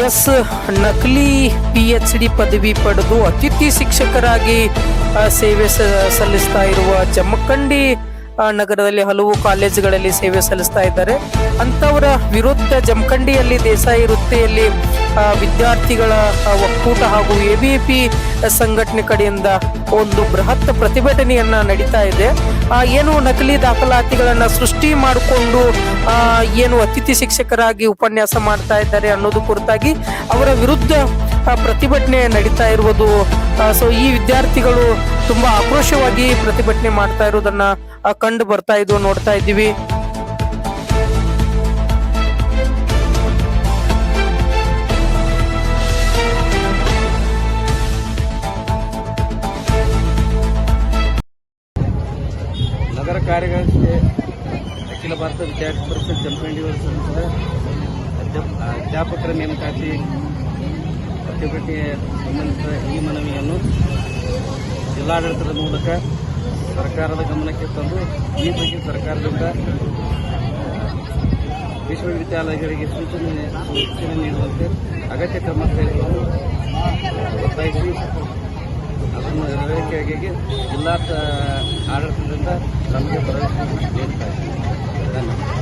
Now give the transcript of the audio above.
S, ನಕಲಿ P H D ಪದವಿ ಪಡೆದು ಅತಿಥಿ ಶಿಕ್ಷಕರಾಗಿ ಸೇವೆ ಸಲ್ಲಿಸ್ತಾ ಇರುವ ಜಮಖಂಡಿ ನಗರದಲ್ಲಿ ಹಲವು ಕಾಲೇಜುಗಳಲ್ಲಿ ಸೇವೆ ಸಲ್ಲಿಸ್ತಾ ಇದ್ದಾರೆ. ಅಂಥವರ ವಿರುದ್ಧ ಜಮಖಂಡಿಯಲ್ಲಿ ದೇಸಾಯಿ ವೃತ್ತಿಯಲ್ಲಿ ವಿದ್ಯಾರ್ಥಿಗಳ ಒಕ್ಕೂಟ ಹಾಗೂ ಎ ಬಿ ಪಿ ಸಂಘಟನೆ ಕಡೆಯಿಂದ ಒಂದು ಬೃಹತ್ ಪ್ರತಿಭಟನೆಯನ್ನ ನಡೀತಾ ಇದೆ. ಏನು ನಕಲಿ ದಾಖಲಾತಿಗಳನ್ನ ಸೃಷ್ಟಿ ಮಾಡಿಕೊಂಡು ಏನು ಅತಿಥಿ ಶಿಕ್ಷಕರಾಗಿ ಉಪನ್ಯಾಸ ಮಾಡ್ತಾ ಇದ್ದಾರೆ ಅನ್ನೋದು ಕುರಿತಾಗಿ ಅವರ ವಿರುದ್ಧ ಪ್ರತಿಭಟನೆ ನಡೀತಾ ಇರುವುದು ಸೊ ಈ ವಿದ್ಯಾರ್ಥಿಗಳು ತುಂಬಾ ಆಕ್ರೋಶವಾಗಿ ಪ್ರತಿಭಟನೆ ಮಾಡ್ತಾ ಇರೋದನ್ನ ಕಂಡು ಬರ್ತಾ ಇದ್ವು ನೋಡ್ತಾ ಇದ್ದೀವಿ. ನಗರ ಕಾರ್ಯದರ್ಶಿ ಅಖಿಲ ಭಾರತ ವಿದ್ಯಾರ್ಥಿ ಪರಿಷತ್ ಜಮಖಂಡಿಯವರು ಅಧ್ಯಾಪ್- ಅಧ್ಯಾಪಕರ ನೇಮಕಾತಿ ಪ್ರತಿಭಟನೆಗೆ ಸಂಬಂಧಿಸಿದ ಈ ಮನವಿಯನ್ನು ಜಿಲ್ಲಾಡಳಿತದ ಮೂಲಕ ಸರ್ಕಾರದ ಗಮನಕ್ಕೆ ತಂದು ಈ ಬಗ್ಗೆ ಸರ್ಕಾರದಿಂದ ವಿಶ್ವವಿದ್ಯಾಲಯಗಳಿಗೆ ಸೂಚನೆ ಸೂಚನೆ ನೀಡುವಂತೆ ಅಗತ್ಯ ಕ್ರಮ ಕೈಗೊಳ್ಳಲು ಒತ್ತಾಯಿಸಿ ಅದನ್ನು ನೆರವೇರಿಕೆಯಾಗಿ ಜಿಲ್ಲಾ ಆಡಳಿತದಿಂದ ನಮಗೆ ಪ್ರವೇಶ ಧನ್ಯವಾದ.